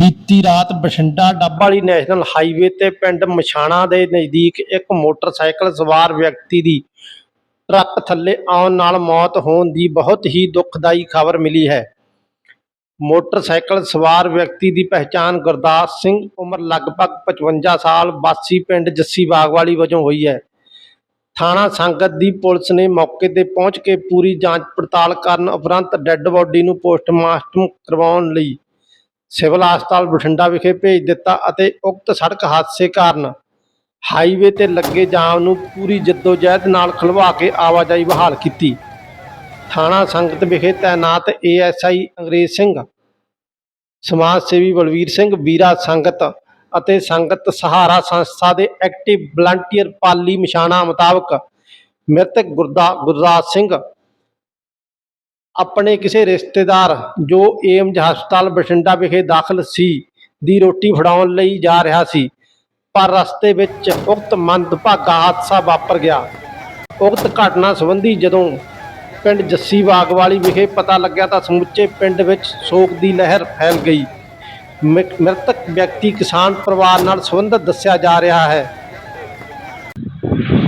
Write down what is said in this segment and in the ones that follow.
ਬੀਤੀ ਰਾਤ ਬਠਿੰਡਾ ਡੱਬ ਵਾਲੀ ਨੈਸ਼ਨਲ ਹਾਈਵੇ ਤੇ ਪਿੰਡ ਮਛਾਣਾ ਦੇ ਨਜ਼ਦੀਕ ਇੱਕ ਮੋਟਰਸਾਈਕਲ ਸਵਾਰ ਵਿਅਕਤੀ ਦੀ ਟਰੱਕ ਥੱਲੇ ਆਉਣ ਨਾਲ ਮੌਤ ਹੋਣ ਦੀ ਬਹੁਤ ਹੀ ਦੁਖਦਾਈ ਖਬਰ ਮਿਲੀ ਹੈ। ਮੋਟਰਸਾਈਕਲ ਸਵਾਰ ਵਿਅਕਤੀ ਦੀ ਪਹਿਚਾਣ ਗੁਰਦਾਸ ਸਿੰਘ ਉਮਰ ਲਗਭਗ 55 ਸਾਲ ਵਾਸੀ ਪਿੰਡ ਜੱਸੀ ਬਾਗਵਾਲੀ ਵਜੋਂ ਹੋਈ ਹੈ। ਥਾਣਾ ਸੰਗਤ ਦੀ ਪੁਲਿਸ ਨੇ ਮੌਕੇ ਤੇ ਪਹੁੰਚ ਕੇ ਪੂਰੀ ਜਾਂਚ ਪੜਤਾਲ ਕਰਨ ਉਪਰੰਤ ਡੈੱਡ ਬੋਡੀ ਨੂੰ ਪੋਸਟਮਾਰਟਮ ਕਰਵਾਉਣ ਲਈ ਸਿਵਲ ਹਸਪਤਾਲ ਬਠਿੰਡਾ ਵਿਖੇ ਭੇਜ ਦਿੱਤਾ ਅਤੇ ਉਕਤ ਸੜਕ ਹਾਦਸੇ ਕਾਰਨ ਹਾਈਵੇ ਤੇ ਲੱਗੇ ਜਾਮ ਨੂੰ ਪੂਰੀ ਜਹਿਦ ਨਾਲ ਖਲਵਾ ਕੇ ਆਵਾਜਾਈ ਬਹਾਲ ਕੀਤੀ। ਥਾਣਾ ਸੰਗਤ ਵਿਖੇ ਤਾਇਨਾਤ ਏਐਸਆਈ ਅੰਗਰੇਜ਼ ਸਿੰਘ, ਸਮਾਜ ਸੇਵੀ ਬਲਵੀਰ ਸਿੰਘ, ਵੀਰਾ ਸੰਗਤ ਅਤੇ ਸੰਗਤ ਸਹਾਰਾ ਸੰਸਥਾ ਦੇ ਐਕਟਿਵ ਵਲੰਟੀਅਰ ਪਾਲੀ ਮਸ਼ਾਣਾ ਮੁਤਾਬਕ ਮ੍ਰਿਤਕ ਗੁਰਦਾ ਗੁਰਦਾਸ ਸਿੰਘ ਆਪਣੇ ਕਿਸੇ ਰਿਸ਼ਤੇਦਾਰ ਜੋ ਏਮਜ ਹਸਪਤਾਲ ਬਠਿੰਡਾ ਵਿਖੇ ਦਾਖਲ ਸੀ ਦੀ ਰੋਟੀ ਫੜਾਉਣ ਲਈ ਜਾ ਰਿਹਾ ਸੀ ਪਰ ਰਸਤੇ ਵਿੱਚ ਉਕਤ ਮੰਦਭਾਗਾ ਹਾਦਸਾ ਵਾਪਰ ਗਿਆ। ਉਕਤ ਘਟਨਾ ਸੰਬੰਧੀ ਜਦੋਂ ਪਿੰਡ ਜੱਸੀ ਬਾਗਵਾਲੀ ਵਿਖੇ ਪਤਾ ਲੱਗਿਆ ਤਾਂ ਸਮੁੱਚੇ ਪਿੰਡ ਵਿੱਚ ਸੋਗ ਦੀ ਲਹਿਰ ਫੈਲ ਗਈ। ਮ੍ਰਿਤਕ ਵਿਅਕਤੀ ਕਿਸਾਨ ਪਰਿਵਾਰ ਨਾਲ ਸੰਬੰਧਿਤ ਦੱਸਿਆ ਜਾ ਰਿਹਾ ਹੈ।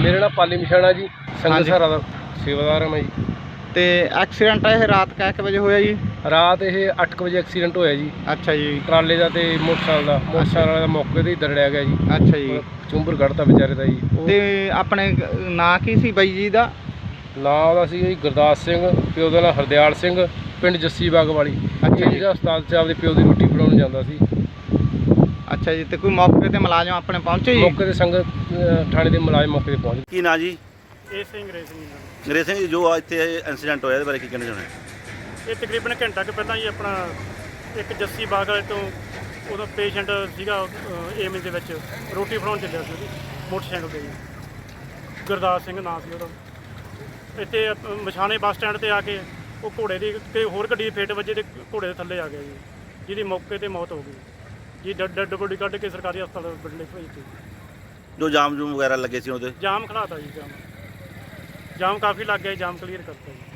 ਮੇਰਾ ਨਾਮ ਪਾਲੀ ਮਿਸ਼ਾਣਾ ਜੀ। ਸਹਾਰਾ ਦਾ ਸੇਵਾਦਾਰ ਹਾਂ ਮੈਂ ਜੀ। ਤੇ ਐਕਸੀਡੈਂਟ ਇਹ ਰਾਤ ਕੁ ਵਜੇ ਹੋਇਆ ਜੀ? ਰਾਤ ਇਹ 8 ਵਜੇ ਐਕਸੀਡੈਂਟ ਹੋਇਆ ਜੀ। ਅੱਛਾ ਜੀ। ਟਰਾਲੇ ਦਾ ਤੇ ਮੋਟਰਸਾਈਕਲ ਦਾ। ਮੋਟਰਸਾਈਕਲ ਵਾਲੇ ਦਾ ਮੌਕੇ ਤੇ ਹੀ ਦਰੜਿਆ ਗਿਆ ਜੀ। ਅੱਛਾ ਜੀ। ਚੁੰਬਰ ਕੱਢਤਾ ਵਿਚਾਰੇ ਦਾ ਜੀ। ਤੇ ਆਪਣੇ ਨਾਂ ਕੀ ਸੀ ਬਾਈ ਜੀ ਦਾ? ਨਾਂ ਉਹਦਾ ਸੀ ਜੀ ਗੁਰਦਾਸ ਸਿੰਘ ਪਿਓ ਦਾ ਨਾਂ ਹਰਦਿਆਲ ਸਿੰਘ ਪਿੰਡ ਜੱਸੀ ਬਾਗ ਵਾਲੀ। ਅੱਛਾ ਜੀ। ਜਿਹੜਾ ਉਸਤਾਦ ਸਾਹਿਬ ਦੇ ਪਿਓ ਦੀ ਰੋਟੀ ਬਣਾਉਣ ਜਾਂਦਾ ਸੀ। ਅੱਛਾ ਜੀ ਤੇ ਕੋਈ ਮੌਕੇ ਤੇ ਮੁਲਾਜ਼ਮ ਆਪਣੇ ਪਹੁੰਚੇ ਜੀ? ਮੌਕੇ ਤੇ ਸੰਗਤ ਥਾਣੇ ਦੇ ਮੁਲਾਜ਼ਮ ਮੌਕੇ ਤੇ ਪਹੁੰਚ ਕੀ ਨਾਂ ਜੀ? ਇਹ ਸਿੰਘ ਰੇ ਸਿੰਘ ਜੀ। ਅੰਗਰੇਜ਼ ਸਿੰਘ ਜੀ ਜੋ ਅੱਜ ਇੱਥੇ ਇਨਸੀਡੈਂਟ ਹੋਇਆ ਇਹਦੇ ਬਾਰੇ ਕੀ ਕਹਿਣਾ ਚਾਹੁੰਦੇ ਇਹ ਤਕਰੀਬਨ ਘੰਟਾ ਕੁ ਪਹਿਲਾਂ ਹੀ ਆਪਣਾ ਇੱਕ ਜੱਸੀ ਬਾਗ ਵਾਲੇ ਤੋਂ ਉਹਦਾ ਪੇਸ਼ੈਂਟ ਸੀਗਾ ਏਮਜ ਦੇ ਵਿੱਚ। ਰੋਟੀ ਬਣਾਉਣ ਚੱਲਿਆ ਸੀ ਉਹਦੀ ਮੋਟਰਸਾਈਕਲ ਤੇ ਜੀ। ਗੁਰਦਾਸ ਸਿੰਘ ਨਾਂ ਸੀ ਉਹਦਾ। ਇੱਥੇ ਅ, ਮਛਾਣੇ ਬੱਸ ਸਟੈਂਡ ਤੇ ਆ ਕੇ ਉਹ ਘੋੜੇ ਦੀ ਤੇ ਹੋਰ ਗੱਡੀ ਦੀ ਫੇਟ ਵੱਜੇ ਤੇ ਘੋੜੇ ਦੇ ਥੱਲੇ ਆ ਗਿਆ ਜੀ। ਜਿਹਦੀ ਮੌਕੇ ਤੇ ਮੌਤ ਹੋ ਗਈ। ਜੀ ਡੱਡ ਡੱਡ ਬੋਡੀ ਕੱਢ ਕੇ ਸਰਕਾਰੀ ਹਸਪਤਾਲ ਬਡਲੇ ਭੇਜਤੀ ਜੋ ਜਾਮ ਜੂਮ ਵਗੈਰਾ ਲੱਗੇ ਸੀ ਉਹਦੇ? ਜਾਮ ਖੜਾਤਾ ਜੀ ਜਾਮ। ਜਾਮ ਕਾਫੀ ਲੱਗ ਗਿਆ ਜੀ, ਜਾਮ ਕਲੀਅਰ ਕਰਤਾ